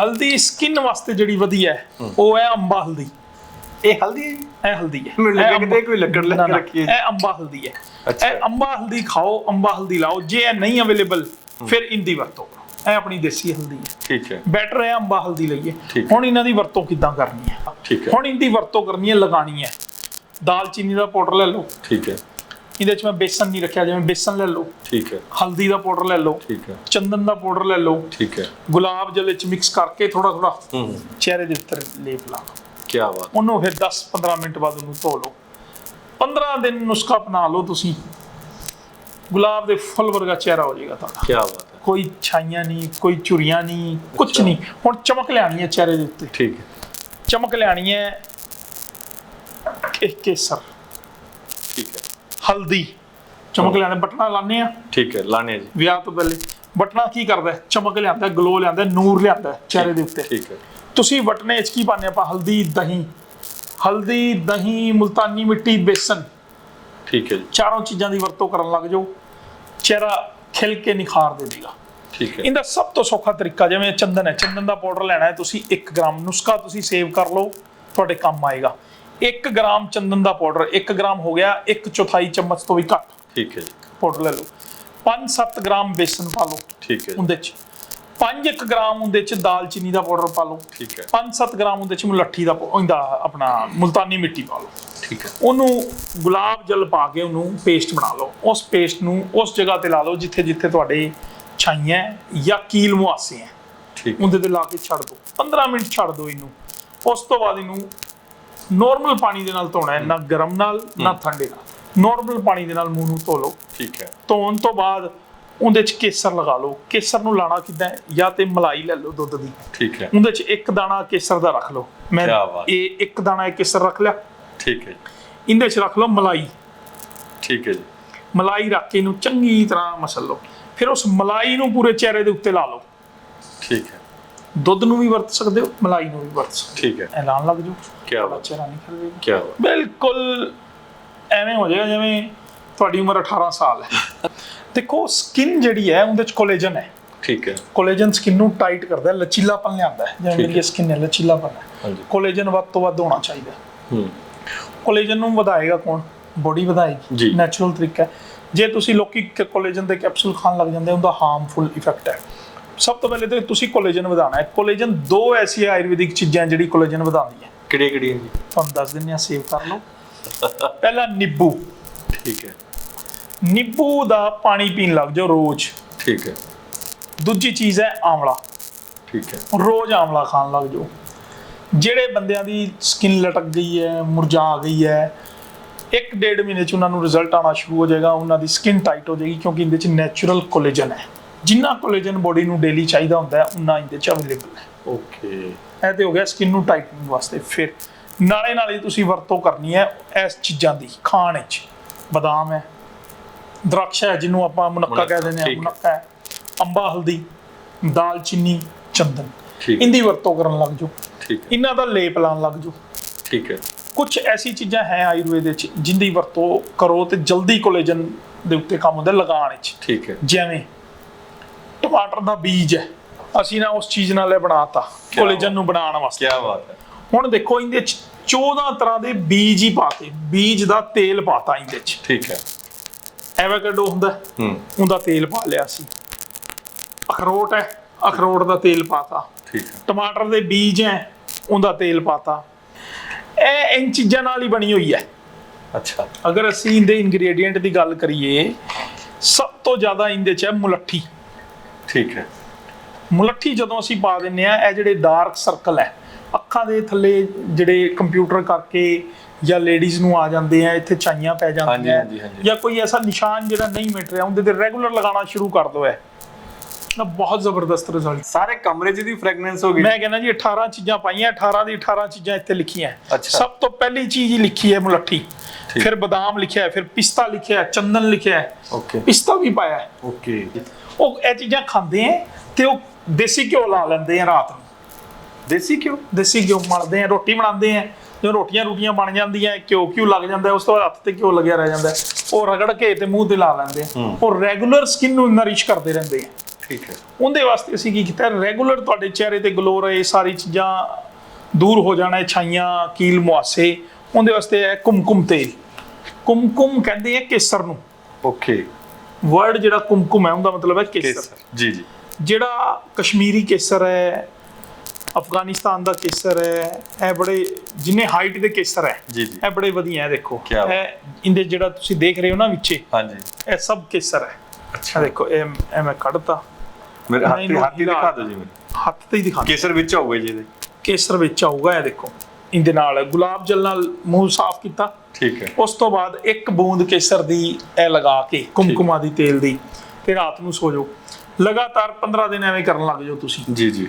ਹਲਦੀ ਸਕਿਨ ਵਾਸਤੇ ਜਿਹੜੀ ਵਧੀਆ ਹੈ ਉਹ ਹੈ ਅੰਬਾ ਹਲਦੀ। ਇਹ ਹਲਦੀ ਹੈ? ਇਹ ਹਲਦੀ ਹੈ। ਮੈਨੂੰ ਲੱਗਿਆ ਕਿਤੇ ਕੋਈ ਲੱਕੜ ਲੈ ਨਾ, ਕੇ ਨਾ, ਰੱਖੀ ਹੈ। ਇਹ ਅੰਬਾ ਹਲਦੀ ਹੈ। ਇਹ ਅੰਬਾ ਹਲਦੀ ਖਾਓ ਅੰਬਾ ਹਲਦੀ ਲਾਓ। ਜੇ ਇਹ ਨਹੀਂ ਅਵੇਲੇਬਲ ਫਿਰ ਇੰਦੀ ਵਰਤੋਂ ਕਰੋ। ਇਹ ਆਪਣੀ ਦੇਸੀ ਹਲਦੀ ਹੈ। ਠੀਕ ਹੈ। ਬੈਟਰ ਹੈ ਅੰਬਾ ਹਲਦੀ ਲਈਏ। ਹੁਣ ਇਹਨਾਂ ਦੀ ਵਰਤੋਂ ਕਿੱਦਾਂ ਕਰਨੀ ਹੈ? ਠੀਕ ਹੈ। ਹੁਣ ਇਹਦੀ ਵਰਤੋਂ ਕਰਨੀ ਹੈ ਲਗਾਣੀ ਹੈ। ਦਾਲਚੀਨੀ ਦਾ ਪਾਊਡਰ ਲੈ ਲਓ। ਠੀਕ ਹੈ। ਇਹਦੇ ਚ ਮੈਂ ਬੇਸਨ ਨਹੀਂ ਰੱਖਿਆ ਜਿਵੇਂ ਬੇਸਨ ਲੈ ਲਓ। ਠੀਕ ਹੈ। ਹਲਦੀ ਦਾ ਪਾਊਡਰ ਲੈ ਲਓ। ਠੀਕ ਹੈ। ਚੰਦਨ ਦਾ ਪਾਊਡਰ ਲੈ ਲਓ। ਠੀਕ ਹੈ। ਗੁਲਾਬ ਜਲ ਵਿੱਚ ਮਿਕਸ ਕਰਕੇ ਥੋੜਾ ਥੋੜਾ ਹੂੰ। ਚਿਹਰੇ ਦੇ ਉੱਤੇ ਲੇਪ ਲਾ ਲਓ। ਕੀ ਬਾਤ। ਉਹਨੂੰ ਫਿਰ 10-15 ਮਿੰਟ ਬਾਅਦ ਉਹਨੂੰ ਧੋ ਲਓ। 15 ਦਿਨ ਨੁਸਖਾ ਅਪਣਾ ਲਓ ਤੁਸੀਂ। ਗੁਲਾਬ ਦੇ ਫੁੱਲ ਵਰਗਾ ਚਿਹਰਾ ਹੋ ਜਾਏਗਾ ਤੁਹਾਡਾ। ਕੀ ਬਾਤ ਹੈ। ਕੋਈ ਛਾਈਆਂ ਨਹੀਂ ਕੋਈ ਚੁਰੀਆਂ ਨਹੀਂ ਕੁਝ। ਨਹੀਂ। ਹੁਣ ਚਮਕ ਲਿਆਣੀ ਹੈ ਚਿਹਰੇ ਦੇ ਉੱਤੇ। ਠੀਕ ਹੈ। ਚਮਕ ਲਿਆਣੀ ਹੈ ਕੇ ਕੇਸਰ। ਹਲਦੀ। ਚਮਕ ਲਿਆਣੇ ਬਟਨਾ ਲਾਣੇ ਆ ਠੀਕ ਹੈ ਲਾਣੇ ਜੀ। ਵਿਆਹ ਤੋਂ ਪਹਿਲੇ। ਬਟਨਾ ਕੀ ਕਰਦਾ? ਚਮਕ ਲਿਆਂਦਾ ਗਲੋ ਲਿਆਂਦਾ ਨੂਰ ਲਿਆਂਦਾ ਹੈ ਚਿਹਰੇ ਦੇ ਉੱਤੇ। ਠੀਕ ਹੈ। ਤੁਸੀਂ ਵਟਨੇ ਚ ਕੀ ਪਾਉਂਦੇ ਆਪਾਂ? ਹਲਦੀ ਦਹੀਂ। ਹਲਦੀ ਦਹੀਂ ਮੁਲਤਾਨੀ ਮਿੱਟੀ ਬੇਸਨ। ਠੀਕ ਹੈ ਜੀ। ਚਾਰੋਂ ਚੀਜ਼ਾਂ ਦੀ ਵਰਤੋਂ ਕਰਨ ਲੱਗ ਜਾਓ। ਚਿਹਰਾ ਖਿਲ ਕੇ ਨਿਖਾਰ ਦੇ ਦੇਗਾ। ਠੀਕ ਹੈ। ਇਹਦਾ ਸਭ ਤੋਂ ਸੌਖਾ ਤਰੀਕਾ ਜਿਵੇਂ ਚੰਦਨ ਹੈ ਚੰਦਨ ਦਾ ਪਾਊਡਰ ਲੈਣਾ ਹੈ ਤੁਸੀਂ 1 ਗ੍ਰਾਮ ਨੁਸਖਾ ਤੁਸੀਂ ਸੇਵ ਕਰ ਲਓ ਤੁਹਾਡੇ ਕੰਮ ਆਏਗਾ। 1 ਗ੍ਰਾਮ ਚੰਦਨ ਦਾ ਪਾਊਡਰ 1 ਗ੍ਰਾਮ ਹੋ ਗਿਆ 1 ਚੌਥਾਈ ਚਮਚ ਤੋਂ ਵੀ ਘੱਟ। ਠੀਕ ਹੈ ਜੀ। ਪਾਊਡਰ ਲੈ ਲਓ। 5-7 ਗ੍ਰਾਮ ਬੇਸਨ ਪਾ ਲਓ ਠੀਕ ਹੈ ਉਹਦੇ ਚ। 5-1 ਗ੍ਰਾਮ ਉਹਦੇ ਚ ਦਾਲਚੀਨੀ ਦਾ ਪਾਊਡਰ ਪਾ ਲਓ। ਠੀਕ ਹੈ। 5-7 ਗ੍ਰਾਮ ਉਹਦੇ ਚ ਮੁਲੱਠੀ ਦਾ ਉਹਦਾ ਆਪਣਾ ਮੁਲਤਾਨੀ ਮਿੱਟੀ ਪਾ ਲਓ। ਠੀਕ ਹੈ। ਉਹਨੂੰ ਗੁਲਾਬ ਜਲ ਪਾ ਕੇ ਉਹਨੂੰ ਪੇਸਟ ਬਣਾ ਲਓ। ਉਸ ਪੇਸਟ ਨੂੰ ਉਸ ਜਗ੍ਹਾ ਤੇ ਲਾ ਲਓ ਜਿੱਥੇ ਜਿੱਥੇ ਤੁਹਾਡੇ ਛਾਈਆਂ ਜਾਂ ਕੀਲ ਮੁਆਸੇ ਹੈ। ਠੀਕ ਉਹਦੇ ਤੇ ਲਾ ਕੇ ਛੱਡ ਦਿਓ। 15 ਮਿੰਟ ਛੱਡ ਦਿਓ ਇਹਨੂੰ। ਉਸ ਤੋਂ ਬਾਅਦ ਇਹਨੂੰ ਨਾਰਮਲ ਪਾਣੀ ਦੇ ਨਾਲ ਧੋਣਾ ਹੈ ਨਾ ਗਰਮ ਨਾਲ ਨਾ ਠੰਡੇ ਨਾਲ। ਨਾਰਮਲ ਪਾਣੀ ਦੇ ਨਾਲ ਮੂੰਹ ਨੂੰ ਧੋ ਲਓ। ਠੀਕ ਹੈ। ਧੋਣ ਤੋਂ ਬਾਅਦ ਉਹਦੇ ਚ ਕੇਸਰ ਲਗਾ ਲਓ। ਕੇਸਰ ਨੂੰ ਲਾਣਾ ਕਿੱਦਾਂ? ਜਾਂ ਤੇ ਮਲਾਈ ਲੈ ਲਓ ਦੁੱਧ ਦੀ। ਠੀਕ ਹੈ। ਉਹਦੇ ਚ ਇੱਕ ਦਾਣਾ ਕੇਸਰ ਦਾ ਰੱਖ ਲਓ। ਮੈਂ। ਇਹ ਇੱਕ ਦਾਣਾ ਕੇਸਰ ਰੱਖ ਲਿਆ। ਠੀਕ ਹੈ ਇਹਦੇ ਚ ਰੱਖ ਲਓ ਮਲਾਈ। ਠੀਕ ਹੈ ਜੀ। ਮਲਾਈ ਰੱਖ ਕੇ ਇਹਨੂੰ ਚੰਗੀ ਤਰ੍ਹਾਂ ਮਸਲ ਲਓ। ਫਿਰ ਉਸ ਮਲਾਈ ਨੂੰ ਪੂਰੇ ਚਿਹਰੇ ਦੇ ਉੱਤੇ ਲਾ ਲਓ। ਠੀਕ ਹੈ। ਦੁੱਧ ਨੂੰ ਵੀ ਵਰਤ ਸਕਦੇ ਹੋ ਮਲਾਈ ਨੂੰ ਵੀ ਵਰਤ ਸਕਦੇ ਠੀਕ ਹੈ। ਐਲਾਨ ਲੱਗ ਜਾਓ। ਕੀ ਬਾਤ ਚਿਹਰਾ ਨਹੀਂ ਖਰਵੇਗਾ ਕੀ ਬਾਤ ਬਿਲਕੁਲ ਐਵੇਂ ਹੋ ਜਾਏਗਾ ਜਿਵੇਂ ਤੁਹਾਡੀ ਉਮਰ 18 ਸਾਲ ਹੈ। ਦੇਖੋ ਸਕਿਨ ਜਿਹੜੀ ਹੈ ਉਹਦੇ ਚ ਕੋਲੇਜਨ ਹੈ। ਠੀਕ ਹੈ। ਕੋਲੇਜਨ ਸਕਿਨ ਨੂੰ ਟਾਈਟ ਕਰਦਾ ਹੈ ਲਚੀਲਾਪਨ ਲਿਆਉਂਦਾ ਹੈ। ਜਿਵੇਂ ਮੇਰੀ ਸਕਿਨ ਹੈ ਲਚੀਲਾਪਨ ਹੈ। ਕੋਲੇਜਨ ਵੱਧ ਤੋਂ ਵੱਧ ਹੋਣਾ ਚਾਹੀਦਾ ਹੈ। ਕੋਲੇਜਨ ਨੂੰ ਵਧਾਏਗਾ ਕੌਣ? ਬੋਡੀ ਜੀ। ਵਧਾਏਗੀ ਨੈਚੁਰਲ ਤਰੀਕਾ ਜੇ ਤੁਸੀਂ ਲੋਕੀ ਕੋਲੇਜਨ ਦੇ ਕੈਪਸੂਲ ਖਾਣ ਲੱਗ ਜਾਂਦੇ ਉਹਦਾ ਹਾਰਮਫੁਲ ਇਫੈਕਟ ਹੈ। ਸਭ ਤੋਂ ਪਹਿਲੇ ਤੇ ਤੁਸੀਂ ਕੋਲੇਜਨ ਵਧਾਉਣਾ ਹੈ। ਕੋਲੇਜਨ ਦੋ ਐਸੀ ਆਯੁਰਵੈਦਿਕ ਚੀਜ਼ਾਂ ਜਿਹੜੀ ਕੋਲੇਜਨ ਵਧਾਉਂਦੀ ਹੈ। ਕਿਹੜੀ ਕਿਹੜੀ ਹੈ ਜੀ? ਤੁਹਾਨੂੰ ਦੱਸ ਦਿੰਦੇ ਆ ਸੇਵ ਕਰ ਲਓ। ਪਹਿਲਾ ਨਿੰਬੂ। ਠੀਕ ਹੈ। ਨਿੰਬੂ ਦਾ ਪਾਣੀ ਪੀਣ ਲੱਗ ਜਾਓ ਰੋਜ਼। ਠੀਕ ਹੈ। ਦੂਜੀ ਚੀਜ਼ ਹੈ ਆਮਲਾ ਠੀਕ ਹੈ। ਰੋਜ਼ ਆਮਲਾ ਖਾਣ ਲੱਗ ਜਾਓ। ਜਿਹੜੇ ਬੰਦਿਆਂ ਦੀ ਸਕਿਨ ਲਟਕ ਗਈ ਹੈ ਮੁਰਝਾ ਗਈ ਹੈ ਇੱਕ ਡੇਢ ਮਹੀਨੇ ਚ ਉਹਨਾਂ ਨੂੰ ਰਿਜ਼ਲਟ ਆਉਣਾ ਸ਼ੁਰੂ ਹੋ ਜਾਏਗਾ ਉਹਨਾਂ ਦੀ ਸਕਿਨ ਟਾਈਟ ਹੋ ਜਾਏਗੀ ਕਿਉਂਕਿ ਇਹਦੇ ਚ ਨੈਚੁਰਲ ਕੋਲੇਜਨ ਹੈ। ਜਿੰਨਾ ਕੋਲੇਜਨ ਬੋਡੀ ਨੂੰ ਡੇਲੀ ਚਾਹੀਦਾ ਹੁੰਦਾ ਹੈ ਉਨਾ ਇਹਦੇ ਚ ਅਵੇਲੇਬਲ ਹੈ। ਓਕੇ ਇਹ ਤੇ ਹੋ ਗਿਆ ਸਕਿਨ ਨੂੰ ਟਾਈਟਨਿੰਗ ਵਾਸਤੇ। ਫਿਰ ਨਾਲੇ ਨਾਲੇ ਤੁਸੀਂ ਵਰਤੋਂ ਕਰਨੀ ਹੈ ਇਸ ਚੀਜ਼ਾਂ ਦੀ ਖਾਣ ਵਿੱਚ। ਬਦਾਮ ਹੈ ਦਰਖਤ ਹੈ ਜਿਹਨੂੰ ਆਪਾਂ ਮੁਨੱਕਾ ਕਹਿ ਦਿੰਦੇ ਹਾਂ। ਮੁਨੱਕਾ ਹੈ। ਅੰਬਾ ਹਲਦੀ ਦਾਲ ਚੀਨੀ ਚੰਦਨ। ਇੰਦੀ ਵਰਤੋਂ ਕਰਨ ਲੱਗ ਜਾਓ। ਇਹਨਾਂ ਦਾ ਲੇਪ ਲਾਉਣ ਲੱਗ ਜਾਓ। ਠੀਕ ਹੈ। ਕੁਝ ਐਸੀ ਚੀਜ਼ਾਂ ਹੈ ਆਯੁਰਵੇਦ ਵਿੱਚ ਜਿੰਦੀ ਵਰਤੋਂ ਕਰੋ ਤੇ ਜਲਦੀ ਕੋਲੇਜਨ ਦੇ ਉੱਤੇ ਕੰਮ ਹੁੰਦਾ ਲਗਾਉਣ ਵਿੱਚ। ਠੀਕ ਹੈ। ਜਿਵੇਂ ਟਮਾਟਰ ਦਾ ਬੀਜ ਹੈ। ਅਸੀਂ ਨਾ ਉਸ ਚੀਜ਼ ਨਾਲ ਇਹ ਬਣਾਤਾ ਕੋਲੇਜਨ ਨੂੰ ਬਣਾਉਣ ਵਾਸਤੇ। ਕੀ ਬਾਤ ਹੈ। ਹੁਣ ਦੇਖੋ ਇਹਦੇ ਚ 14 ਤਰ੍ਹਾਂ ਦੇ ਬੀਜ ਹੀ ਪਾਤੇ। ਬੀਜ ਦਾ ਤੇਲ ਪਾਤਾ ਇਹਦੇ ਚ। ਠੀਕ ਹੈ। ਐਵੋਕਾਡੋ ਹੁੰਦਾ ਹੈ, ਹੂੰ। ਉਹਦਾ ਤੇਲ ਪਾ ਲਿਆ ਸੀ। ਅਖਰੋਟ ਹੈ ਅਖਰੋਟ ਦਾ ਤੇਲ ਪਾਤਾ। ਠੀਕ ਹੈ। ਟਮਾਟਰ ਦੇ ਬੀਜ ਹੈ ਉਹਦਾ ਤੇਲ ਪਾਤਾ। ਇਹ ਇਨ ਚੀਜ਼ਾਂ ਨਾਲ ਹੀ ਬਣੀ ਹੋਈ ਹੈ। ਅੱਛਾ। ਅਗਰ ਅਸੀਂ ਇਹਦੇ ਇਨਗਰੀਡੀਐਂਟ ਦੀ ਗੱਲ ਕਰੀਏ ਸਭ ਤੋਂ ਜ਼ਿਆਦਾ ਇਹਦੇ ਚ ਹੈ ਮੁਲੱਠੀ। ਠੀਕ ਹੈ। ਮੁਲੱਠੀ ਜਦੋਂ ਅਸੀਂ ਪਾ ਦਿੰਨੇ ਆ ਇਹ ਜਿਹੜੇ ਡਾਰਕ ਸਰਕਲ ਹੈ ਅੱਖਾਂ ਦੇ ਥੱਲੇ ਜਿਹੜੇ ਕੰਪਿਊਟਰ ਕਰਕੇ ਜਾਂ ਲੇਡੀਜ਼ ਨੂੰ ਆ ਜਾਂਦੇ ਆ ਇੱਥੇ ਚਾਈਆਂ ਪੈ ਜਾਂਦੀਆਂ ਹਾਂਜੀ, ਹਾਂਜੀ। ਜਾਂ ਕੋਈ ਐਸਾ ਨਿਸ਼ਾਨ ਜਿਹੜਾ ਨਹੀਂ ਮਿਟ ਰਿਹਾ ਉਹਦੇ ਤੇ ਰੈਗੂਲਰ ਲਗਾਉਣਾ ਸ਼ੁਰੂ ਕਰ ਦੋ ਹੈ ਨਾ ਬਹੁਤ ਜ਼ਬਰਦਸਤ ਰਿਜ਼ਲਟ ਸਾਰੇ ਕਮਰੇ 'ਚ ਦੀ ਫ੍ਰੈਗਨੈਂਸ ਹੋ ਗਈ। ਮੈਂ ਕਹਿੰਦਾ ਜੀ 18 ਚੀਜ਼ਾਂ ਪਾਈਆਂ 18 ਦੀ 18 ਚੀਜ਼ਾਂ ਇੱਥੇ ਲਿਖੀਆਂ। ਸਭ ਤੋਂ ਪਹਿਲੀ ਚੀਜ਼ ਹੀ ਲਿਖੀ ਹੈ ਮੁਲੱਠੀ। ਫਿਰ ਬਦਾਮ ਲਿਖਿਆ ਹੈ ਫਿਰ ਪਿਸਤਾ ਲਿਖਿਆ ਹੈ ਚੰਦਨ ਲਿਖਿਆ ਹੈ। ਓਕੇ। ਪਿਸਤਾ ਵੀ ਪਾਇਆ ਹੈ। ਓਕੇ। ਉਹ ਇਹ ਚੀਜ਼ਾਂ ਖਾਂਦੇ ਆ ਤੇ ਉਹ ਦੇਸੀ ਘਿਓ ਲਾ ਲੈਂਦੇ ਆ ਰਾਤ ਨੂੰ। ਦੇਸੀ ਕਿਉਂ ਦੇਸੀ ਘਿਓ ਮਲਦੇ ਆ ਰੋਟੀ ਬਣਾਉਂਦੇ ਆ ਜਦੋਂ ਰੋਟੀਆਂ ਰੋਟੀਆਂ ਬਣ ਜਾਂਦੀਆਂ ਘਿਓ ਘਿਓ ਲੱਗ ਜਾਂਦਾ ਉਸ ਤੋਂ ਬਾਅਦ ਹੱਥ ਤੇ ਘਿਓ ਲੱਗਿਆ ਰਹਿ ਜਾਂਦਾ। ਉਹ ਰਗੜ ਕੇ ਤੇ ਮੂੰਹ ਤੇ ਲਾ ਲੈਂਦੇ। ਉਹ ਰੈਗੂਲਰ ਸਕਿਨ ਨੂੰ ਨਰਿਸ਼ ਕਰਦੇ ਰਹਿੰਦੇ ਆ ਠੀਕ ਹੈ ਉਹਦੇ ਵਾਸਤੇ ਅਸੀਂ ਕੀ ਕੀਤਾ ਰੈਗੂਲਰ ਤੁਹਾਡੇ ਚਿਹਰੇ ਤੇ ਗਲੋ ਰਹੇ ਸਾਰੀ ਚੀਜ਼ਾਂ ਦੂਰ ਹੋ ਜਾਣਾ ਛਾਈਆਂ ਕੀਲ ਮੁਹਾਸੇ ਉਹਦੇ ਵਾਸਤੇ ਹੈ ਕੁਮਕੁਮ ਤੇਲ। ਕੁਮਕੁਮ ਕਹਿੰਦੇ ਆ ਕੇਸਰ ਨੂੰ। ਓਕੇ। ਵਰਡ ਜਿਹੜਾ ਕੁਮਕੁਮ ਹੈ ਉਹਦਾ ਮਤਲਬ ਹੈ ਕੇਸਰ। ਜੀ ਜੀ। ਜਿਹੜਾ ਕਸ਼ਮੀਰੀ ਕੇਸਰ ਹੈ ਅਫਗਾਨਿਸਤਾਨ ਦਾ ਕੇਸਰ ਹੈ ਇਹ ਬੜੇ ਜਿੰਨੇ ਹਾਈਟ ਦੇ ਕੇਸਰ ਹੈ ਜੀ ਜੀ। ਇਹ ਬੜੇ ਵਧੀਆ ਹੈ ਦੇਖੋ। ਇਹ ਇੰਦੇ ਜਿਹੜਾ ਤੁਸੀਂ ਦੇਖ ਰਹੇ ਹੋ ਨਾ ਵਿੱਚੇ ਹਾਂਜੀ। ਇਹ ਸਭ ਕੇਸਰ ਹੈ। ਅੱਛਾ। ਦੇਖੋ ਇਹ ਇਹ ਮੈਂ ਕੱਢਤਾ। ਮੇਰੇ ਹੱਥ ਨਹੀਂ, ਹੱਥ। ਦਿਖਾ ਦਿਓ ਜੀ ਮੈਨੂੰ। ਹੱਥ ਤੇ ਹੀ ਦਿਖਾ ਕੇਸਰ ਵਿੱਚ ਹੋਊਗਾ ਜੀ ਇਹਦੇ। ਕੇਸਰ ਵਿੱਚ ਆਊਗਾ ਇਹ ਦੇਖੋ। ਇਹਦੇ ਨਾਲ ਗੁਲਾਬ ਜਲ ਨਾਲ ਮੂੰਹ ਸਾਫ਼ ਕੀਤਾ। ਠੀਕ ਹੈ। ਉਸ ਤੋਂ ਬਾਅਦ ਇੱਕ ਬੂੰਦ ਕੇਸਰ ਦੀ ਇਹ ਲਗਾ ਕੇ ਕੁਮਕੁਮਾ ਦੀ ਤੇਲ ਦੀ ਤੇ ਰਾਤ ਨੂੰ ਸੋ ਜਾਓ। ਲਗਾਤਾਰ 15 ਦਿਨ ਐਵੇਂ ਕਰਨ ਲੱਗ ਜਾਓ ਤੁਸੀਂ। ਜੀ ਜੀ।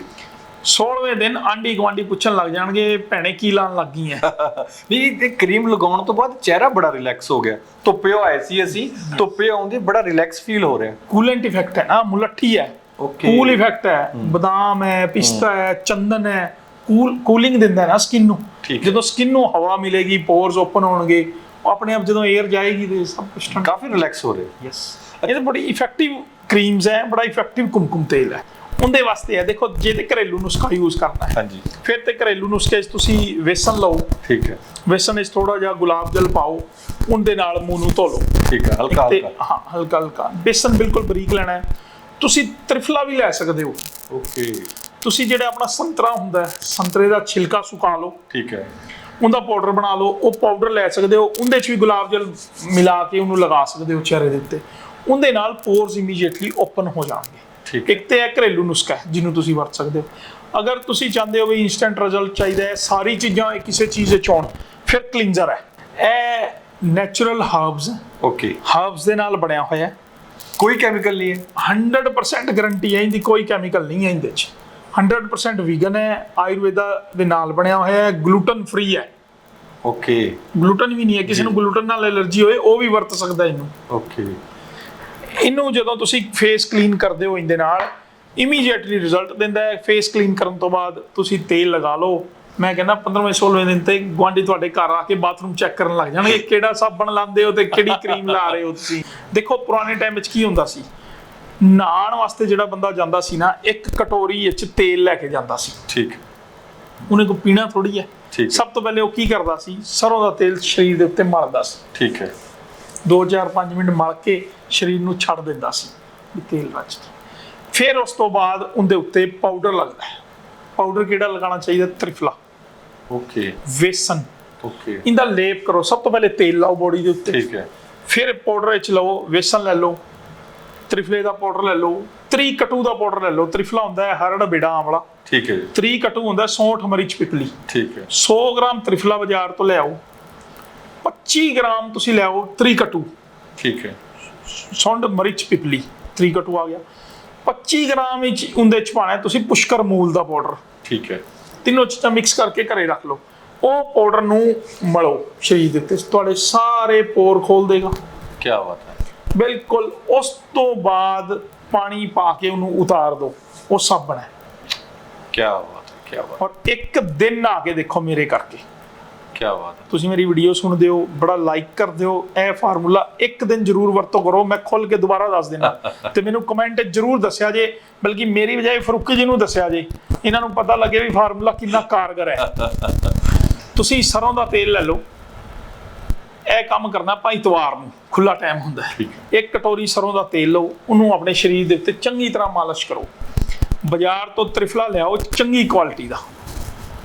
16ਵੇਂ ਦਿਨ ਆਂਢੀ ਗੁਆਂਢੀ ਪੁੱਛਣ ਲੱਗ ਜਾਣਗੇ ਭੈਣੇ ਕੀ ਲਾਣ ਲੱਗ ਐ? ਨਹੀਂ ਇਹ ਕਰੀਮ ਲਗਾਉਣ ਤੋਂ ਬਾਅਦ ਚਿਹਰਾ ਬੜਾ ਰਿਲੈਕਸ ਹੋ ਗਿਆ। ਧੁੱਪੇ ਆਏ ਸੀ ਅਸੀਂ ਧੁੱਪੇ ਆਉਂਦੇ ਬੜਾ ਰਿਲੈਕਸ ਫੀਲ ਹੋ ਰਿਹਾ। ਕੂਲੈਂਟ ਇਫੈਕਟ ਹੈ ਨਾ ਮੁਲੱਠੀ ਹੈ। ਓਕੇ ਕੂਲ ਇਫੈਕਟ ਹੈ। ਬਦਾਮ ਹੈ ਪਿਸਤਾ ਹੈ ਚੰਦਨ ਹੈ। ਕੂਲ ਕੂਲਿੰਗ ਦਿੰਦਾ ਹੈ ਨਾ। ਸਕਿਨ ਨੂੰ। ਜਦੋਂ ਸਕਿਨ ਨੂੰ ਹਵਾ ਮਿਲੇਗੀ ਪੋਰਸ ਓਪਨ ਹੋਣਗੇ ਉਹ ਆਪਣੇ ਆਪ ਜਦੋਂ 에ਅਰ ਜਾਏਗੀ ਤੇ ਸਭ ਕੁਝ ਠੰਡਾ ਕਾਫੀ ਰਿਲੈਕਸ ਹੋ ਰਿਹਾ ਯੈਸ ਇਹ ਤਾਂ ਬੜੀ ਇਫੈਕਟਿਵ ਕਰੀਮਸ ਹੈ ਬੜਾ ਇਫੈਕਟਿਵ ਕੁਮਕੁਮ ਤੇਲ ਹੈ। ਉਹਦੇ ਵਾਸਤੇ ਹੈ ਦੇਖੋ ਜੇ ਤੇ ਘਰੇਲੂ ਨੁਸਖਾ ਯੂਜ਼ ਕਰਨਾ ਹੈ ਹਾਂਜੀ। ਫਿਰ ਤੇ ਘਰੇਲੂ ਨੁਸਖੇ 'ਚ ਤੁਸੀਂ ਵੇਸਨ ਲਓ। ਠੀਕ ਹੈ। ਵੇਸਨ ਵਿੱਚ ਥੋੜਾ ਜਿਹਾ ਗੁਲਾਬ ਜਲ ਪਾਓ ਉਹਦੇ ਨਾਲ ਮੂੰਹ ਨੂੰ ਧੋ ਲਓ ਠੀਕ ਹੈ ਹਲਕਾ ਹਲਕਾ। ਹਾਂ ਹਲਕਾ ਹਲਕਾ। ਬੇਸਨ ਬਿਲਕੁਲ ਬਰੀਕ ਲੈਣਾ ਹੈ। ਤੁਸੀਂ ਤ੍ਰਿਫਲਾ ਵੀ ਲੈ ਸਕਦੇ ਹੋ। ਓਕੇ। ਤੁਸੀਂ ਜਿਹੜਾ ਆਪਣਾ ਸੰਤਰਾ ਹੁੰਦਾ ਹੈ ਸੰਤਰੇ ਦਾ ਛਿਲਕਾ ਸੁਕਾ ਲਓ। ਠੀਕ ਹੈ। ਉਹਦਾ ਪਾਊਡਰ ਬਣਾ ਲਓ ਉਹ ਪਾਊਡਰ ਲੈ ਸਕਦੇ ਹੋ ਉਹਦੇ 'ਚ ਵੀ ਗੁਲਾਬ ਜਲ ਮਿਲਾ ਕੇ ਉਹਨੂੰ ਲਗਾ ਸਕਦੇ ਹੋ ਚਿਹਰੇ ਦੇ ਉੱਤੇ। ਉਹਦੇ ਨਾਲ ਪੋਰਸ ਇਮੀਡੀਏਟਲੀ ਓਪਨ ਹੋ ਜਾਣਗੇ। ਠੀਕ ਇੱਕ ਤੇ ਹੈ ਘਰੇਲੂ ਨੁਸਖਾ ਹੈ, ਜਿਹਨੂੰ ਤੁਸੀਂ ਵਰਤ ਸਕਦੇ ਹੋ। ਅਗਰ ਤੁਸੀਂ ਚਾਹੁੰਦੇ ਹੋ ਵੀ ਇਨਸਟੈਂਟ ਰਿਜ਼ਲਟ ਚਾਹੀਦਾ ਹੈ ਸਾਰੀ ਚੀਜ਼ਾਂ ਇਹ ਕਿਸੇ ਚੀਜ਼ ਵਿੱਚ ਹੋਣ ਫਿਰ ਕਲੀਨਜ਼ਰ ਹੈ। ਇਹ ਨੈਚੁਰਲ ਹਰਬਸ ਓਕੇ ਹਰਬਸ ਦੇ ਨਾਲ ਬਣਿਆ ਹੋਇਆ ਕੋਈ ਕੈਮੀਕਲ ਨਹੀਂ ਹੈ। 100% ਗਾਰੰਟੀ ਹੈ ਇਹਦੀ ਕੋਈ ਕੈਮੀਕਲ ਨਹੀਂ ਹੈ ਇਹਦੇ ਵਿੱਚ 100% ਵੀਗਨ ਹੈ ਆਯੁਰਵੇਦਾ ਦੇ ਨਾਲ ਬਣਿਆ ਹੋਇਆ ਹੈ ਗਲੂਟਨ ਫ੍ਰੀ ਹੈ। ਓਕੇ। ਗਲੂਟਨ ਵੀ ਨਹੀਂ ਹੈ ਕਿਸੇ ਨੂੰ ਗਲੂਟਨ ਨਾਲ ਐਲਰਜੀ ਹੋਏ ਉਹ ਵੀ ਵਰਤ ਸਕਦਾ ਇਹਨੂੰ। ਓਕੇ। ਇਹਨੂੰ ਜਦੋਂ ਤੁਸੀਂ ਫੇਸ ਕਲੀਨ ਕਰਦੇ ਹੋ ਇਹਦੇ ਨਾਲ ਇਮੀਡੀਏਟਲੀ ਰਿਜ਼ਲਟ ਦਿੰਦਾ ਹੈ। ਫੇਸ ਕਲੀਨ ਕਰਨ ਤੋਂ ਬਾਅਦ ਤੁਸੀਂ ਤੇਲ ਲਗਾ ਲਓ। ਮੈਂ ਕਹਿੰਦਾ 15ਵੇਂ 16ਵੇਂ ਦਿਨ ਤੇ ਗੁਆਂਢੀ ਤੁਹਾਡੇ ਘਰ ਆ ਕੇ ਬਾਥਰੂਮ ਚੈੱਕ ਕਰਨ ਲੱਗ ਜਾਣਗੇ ਕਿਹੜਾ ਸਾਬਣ ਲਾਉਂਦੇ ਹੋ ਤੇ ਕਿਹੜੀ ਕਰੀਮ ਲਾ ਰਹੇ ਹੋ ਤੁਸੀਂ। ਦੇਖੋ ਪੁਰਾਣੇ ਟਾਈਮ ਵਿੱਚ ਕੀ ਹੁੰਦਾ ਸੀ? ਨਹਾਉਣ ਵਾਸਤੇ ਜਿਹੜਾ ਬੰਦਾ ਜਾਂਦਾ ਸੀ ਨਾ ਇੱਕ ਕਟੋਰੀ ਵਿੱਚ ਤੇਲ ਲੈ ਕੇ ਜਾਂਦਾ ਸੀ। ਠੀਕ। ਉਹਨੇ ਕੋ ਪੀਣਾ ਥੋੜੀ ਹੈ। ਸਭ ਤੋਂ ਪਹਿਲੇ ਉਹ ਕੀ ਕਰਦਾ ਸੀ? ਸਰੋਂ ਦਾ ਤੇਲ ਸਰੀਰ ਦੇ ਉੱਤੇ ਮਲਦਾ ਸੀ। ਠੀਕ ਹੈ। 2 4 5 ਮਿੰਟ ਮਲ ਕੇ ਸਰੀਰ ਨੂੰ ਛੱਡ ਦਿੰਦਾ ਸੀ ਤੇਲ ਰਚ ਫਿਰ ਉਸ ਤੋਂ ਬਾਅਦ ਉਹਦੇ ਉੱਤੇ ਪਾਊਡਰ ਲੱਗਦਾ ਹੈ। ਪਾਊਡਰ ਕਿਹੜਾ ਲਗਾਉਣਾ ਚਾਹੀਦਾ? ਤ੍ਰਿਫਲਾ। ਓਕੇ। ਵੇਸਨ ਓਕੇ। ਇਹਦਾ ਲੇਪ ਕਰੋ। ਸਭ ਤੋਂ ਪਹਿਲੇ ਤੇਲ ਲਾਓ ਬੋਡੀ ਦੇ ਉੱਤੇ। ਠੀਕ ਹੈ। ਫਿਰ ਪਾਊਡਰ ਵਿੱਚ ਲਓ ਵੇਸਨ ਲੈ ਲਓ। ਤ੍ਰਿਫਲੇ ਦਾ ਪਾਊਡਰ ਲੈ ਲਓ ਤ੍ਰੀ ਕਟੂ ਦਾ ਪਾਊਡਰ ਲੈ ਲਓ ਤ੍ਰਿਫਲਾ ਹੁੰਦਾ ਹੈ ਹਰੜ ਬਿੜਾ ਆਮਲਾ ਠੀਕ ਹੈ ਜੀ। ਤ੍ਰੀ ਕਟੂ ਹੁੰਦਾ ਸੌਂਠ ਮਰੀਚ ਪਿਪਲੀ ਠੀਕ ਹੈ। 100 ਗ੍ਰਾਮ ਤ੍ਰਿਫਲਾ ਬਾਜ਼ਾਰ ਤੋਂ ਲਿਆਓ 25 ਗ੍ਰਾਮ ਤੁਸੀਂ ਲਿਆਓ ਤ੍ਰੀ ਕਟੂ। ਠੀਕ ਹੈ। ਸੁੰਡ ਮਰੀਚ ਪਿਪਲੀ ਤ੍ਰੀ ਕਟੂ ਆ ਗਿਆ। 25 ਗ੍ਰਾਮ ਵਿੱਚ ਉਹਦੇ ਚ ਪਾਣਾ ਤੁਸੀਂ ਪੁਸ਼ਕਰ ਮੂਲ ਦਾ ਪਾਊਡਰ। ਠੀਕ ਹੈ। ਤਿੰਨੋਂ ਚੀਜ਼ਾਂ ਮਿਕਸ ਕਰਕੇ ਘਰੇ ਰੱਖ ਲਓ। ਉਹ ਪਾਊਡਰ ਨੂੰ ਮਲੋ ਸਰੀਰ ਦੇ ਉੱਤੇ ਤੁਹਾਡੇ ਸਾਰੇ ਪੋਰ ਖੋਲ ਦੇਗਾ। ਕੀ ਬਾਤ ਹੈ। ਬਿਲਕੁਲ ਉਸ ਤੋਂ ਬਾਅਦ ਪਾਣੀ ਪਾ ਕੇ ਉਹਨੂੰ ਉਤਾਰ ਦਿਓ ਉਹ ਸਾਬਣ ਹੈ ਕੀ ਬਾਤ ਹੈ ਕੀ ਬਾਤ। ਔਰ ਇੱਕ ਦਿਨ ਆ ਕੇ ਦੇਖੋ ਮੇਰੇ ਕਰਕੇ। ਕੀ ਬਾਤ ਹੈ। ਤੁਸੀਂ ਮੇਰੀ ਵੀਡੀਓ ਸੁਣਦੇ ਹੋ ਬੜਾ ਲਾਈਕ ਕਰਦੇ ਹੋ ਇਹ ਫਾਰਮੂਲਾ ਇੱਕ ਦਿਨ ਜ਼ਰੂਰ ਵਰਤੋਂ ਕਰੋ ਮੈਂ ਖੁੱਲ ਕੇ ਦੁਬਾਰਾ ਦੱਸ ਦੇਣਾ ਤੇ ਮੈਨੂੰ ਕਮੈਂਟ ਜ਼ਰੂਰ ਦੱਸਿਆ ਜੇ ਬਲਕਿ ਮੇਰੀ ਬਜਾਏ ਫਰੂਕੀ ਜੀ ਨੂੰ ਦੱਸਿਆ ਜੇ। ਇਹਨਾਂ ਨੂੰ ਪਤਾ ਲੱਗੇ ਵੀ ਫਾਰਮੂਲਾ ਕਿੰਨਾ ਕਾਰਗਰ ਹੈ। ਤੁਸੀਂ ਸਰੋਂ ਦਾ ਤੇਲ ਲੈ ਲਓ। ਇਹ ਕੰਮ ਕਰਨਾ ਆਪਾਂ ਇਤਵਾਰ ਨੂੰ। ਖੁੱਲਾ ਟਾਈਮ ਹੁੰਦਾ ਹੈ। ਇੱਕ ਕਟੋਰੀ ਸਰੋਂ ਦਾ ਤੇਲ ਲਓ ਉਹਨੂੰ ਆਪਣੇ ਸਰੀਰ ਦੇ ਉੱਤੇ ਚੰਗੀ ਤਰ੍ਹਾਂ ਮਾਲਿਸ਼ ਕਰੋ। ਬਾਜ਼ਾਰ ਤੋਂ ਤ੍ਰਿਫਲਾ ਲਿਆਓ ਚੰਗੀ ਕੁਆਲਿਟੀ ਦਾ।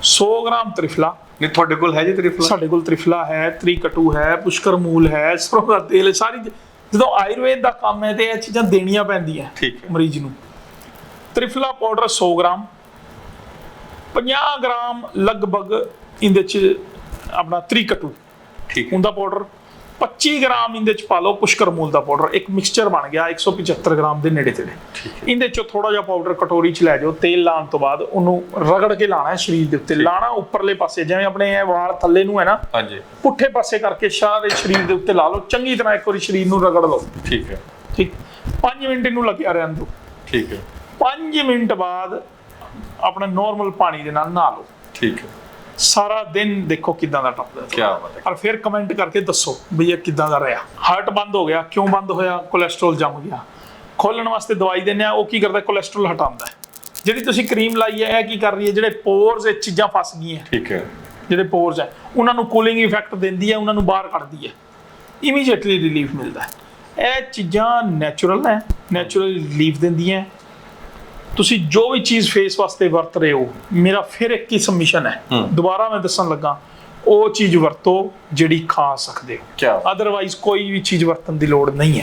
100 ਗ੍ਰਾਮ ਤ੍ਰਿਫਲਾ। ਨਹੀਂ ਤੁਹਾਡੇ ਕੋਲ ਹੈ ਜੀ ਤ੍ਰਿਫਲਾ? ਸਾਡੇ ਕੋਲ ਤ੍ਰਿਫਲਾ ਹੈ ਤ੍ਰਿਕਟੂ ਹੈ ਪੁਸ਼ਕਰ ਮੂਲ ਹੈ ਸਰੋਂ ਦਾ ਤੇਲ ਸਾਰੀ ਜਦੋਂ ਆਯੁਰਵੇਦ ਦਾ ਕੰਮ ਹੈ ਤੇ ਇਹ ਚੀਜ਼ਾਂ ਦੇਣੀਆਂ ਪੈਂਦੀਆਂ ਠੀਕ ਮਰੀਜ਼ ਨੂੰ। Triphala powder 100 gram. 50 ਗ੍ਰਾਮ ਲਗਭਗ ਇਹਦੇ ਚ ਆਪਣਾ ਤ੍ਰਿਕਟੂ। ਠੀਕ ਹੈ। ਉਹਦਾ ਪਾਊਡਰ 25 ਗ੍ਰਾਮ ਇਹਦੇ ਚ ਪਾ ਲਓ ਪੁਸ਼ਕਰ ਮੂਲ ਦਾ ਪਾਊਡਰ ਇੱਕ ਮਿਕਸਚਰ ਬਣ ਗਿਆ 175 ਗ੍ਰਾਮ ਦੇ ਨੇੜੇ ਤੇੜੇ। ਇਹਦੇ ਚੋਂ ਥੋੜਾ ਜਿਹਾ ਪਾਊਡਰ ਕਟੋਰੀ ਚ ਲੈ ਜਾਓ ਤੇਲ ਲਾਉਣ ਤੋਂ ਬਾਅਦ ਉਹਨੂੰ ਰਗੜ ਕੇ ਲਾਣਾ ਹੈ ਸਰੀਰ ਦੇ ਉੱਤੇ। ਲਾਣਾ ਉੱਪਰਲੇ ਪਾਸੇ ਜਿਵੇਂ ਆਪਣੇ ਇਹ ਵਾਲ ਥੱਲੇ ਨੂੰ ਹੈ ਨਾ ਹਾਂਜੀ। ਪੁੱਠੇ ਪਾਸੇ ਕਰਕੇ ਸਾਰੇ ਸਰੀਰ ਦੇ ਉੱਤੇ ਲਾ ਲਓ। ਚੰਗੀ ਤਰ੍ਹਾਂ ਇੱਕ ਵਾਰੀ ਸਰੀਰ ਨੂੰ ਰਗੜ ਲਓ। ਠੀਕ ਹੈ। ਠੀਕ। 5 ਮਿੰਟ ਇਹਨੂੰ ਲੱਗਿਆ ਰਹਿਣ ਦਿਓ। ਠੀਕ ਹੈ। 5 ਮਿੰਟ ਬਾਅਦ ਆਪਣਾ ਨਾਰਮਲ ਪਾਣੀ ਦੇ ਨਾਲ ਨਹਾ ਲਓ। ਠੀਕ ਹੈ। ਸਾਰਾ ਦਿਨ ਦੇਖੋ ਕਿਦਾਂ ਦਾ ਟੱਪਦਾ ਕੀ ਬਾਤ ਹੈ। ਔਰ ਫਿਰ ਕਮੈਂਟ ਕਰਕੇ ਦੱਸੋ ਵੀ ਇਹ ਕਿਦਾਂ ਦਾ ਰਿਹਾ। ਹਾਰਟ ਬੰਦ ਹੋ ਗਿਆ ਕਿਉਂ ਬੰਦ ਹੋਇਆ? ਕੋਲੇਸਟ੍ਰੋਲ ਜੰਮ ਗਿਆ। ਖੋਲਣ ਵਾਸਤੇ ਦਵਾਈ ਦਿੰਦੇ ਆ ਉਹ ਕੀ ਕਰਦਾ ਕੋਲੇਸਟ੍ਰੋਲ ਹਟਾਉਂਦਾ ਹੈ। ਜਿਹੜੀ ਤੁਸੀਂ ਕਰੀਮ ਲਾਈ ਹੈ ਇਹ ਕੀ ਕਰ ਰਹੀ ਹੈ? ਜਿਹੜੇ ਪੋਰਸ ਇਹ ਚੀਜ਼ਾਂ ਫਸ ਗਈਆਂ। ਠੀਕ ਹੈ। ਜਿਹੜੇ ਪੋਰਸ ਹੈ ਉਹਨਾਂ ਨੂੰ ਕੂਲਿੰਗ ਇਫੈਕਟ ਦਿੰਦੀ ਹੈ ਉਹਨਾਂ ਨੂੰ ਬਾਹਰ ਕੱਢਦੀ ਹੈ। ਇਮੀਡੀਏਟਲੀ ਰਿਲੀਫ ਮਿਲਦਾ ਹੈ। ਇਹ ਚੀਜ਼ਾਂ ਨੈਚੁਰਲ ਹੈ ਨੈਚੁਰਲ ਰਿਲੀਫ ਦਿੰਦੀਆਂ ਤੁਸੀਂ ਜੋ ਵੀ ਚੀਜ਼ ਫੇਸ ਵਾਸਤੇ ਵਰਤ ਰਹੇ ਹੋ ਮੇਰਾ ਫਿਰ ਇੱਕ ਹੀ ਸਬਮਿਸ਼ਨ ਹੈ। ਦੁਬਾਰਾ ਮੈਂ ਦੱਸਣ ਲੱਗਾ ਉਹ ਚੀਜ਼ ਵਰਤੋ ਜਿਹੜੀ ਖਾ ਸਕਦੇ ਹੋ। ਅਦਰਵਾਈਜ਼ ਕੋਈ ਵੀ ਚੀਜ਼ ਵਰਤਣ ਦੀ ਲੋੜ ਨਹੀਂ ਹੈ।